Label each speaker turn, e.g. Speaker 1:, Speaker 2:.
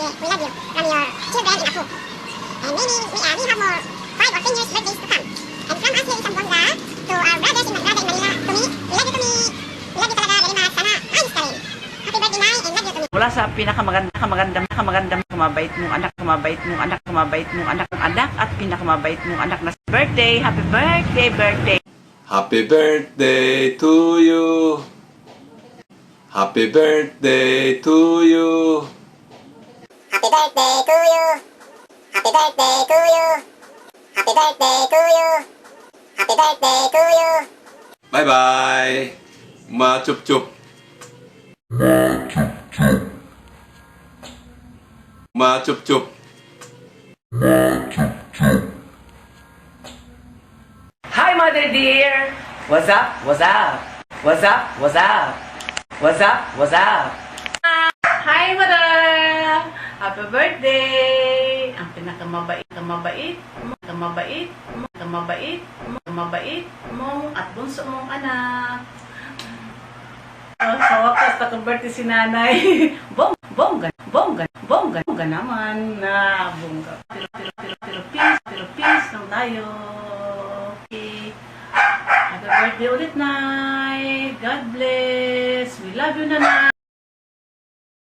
Speaker 1: we, we love you from your children in Apu. And maybe we, uh, we have more five or ten years birthdays to come. And from us here in Zamboanga to our brothers in brother in Manila, to me, we love you to me. We love you talaga very much. Sana ayos ka rin. Happy birthday, Nay, and love you to me.
Speaker 2: Mula sa pinakamaganda, pinakamagandang, pinakamagandang, kumabait mong anak, kumabait mong anak, kumabait mong anak, anak at pinakamabait mong anak na birthday, happy birthday, birthday.
Speaker 3: Happy birthday to you. Happy birthday to you.
Speaker 1: Happy birthday to you. Happy birthday to you. Happy birthday to you. Happy birthday to you.
Speaker 3: Bye bye. Ma chup chup. Ma chup chup.
Speaker 2: Hi, mother dear! What's up? What's up? What's up? What's up? What's up? What's up? Hi, mother! Happy birthday! Ang pinakamabait, kamabait, kamabait, kamabait, kamabait mo at bunso mong anak. Oh, sa wakas, birthday si nanay. Bong, bongga, bongga, bongga, bongga naman na bongga. Pero, pero, pero, pero, peace, pero, peace lang tayo. Okay. Happy birthday ulit, Nay. God bless. We love you, Nanay.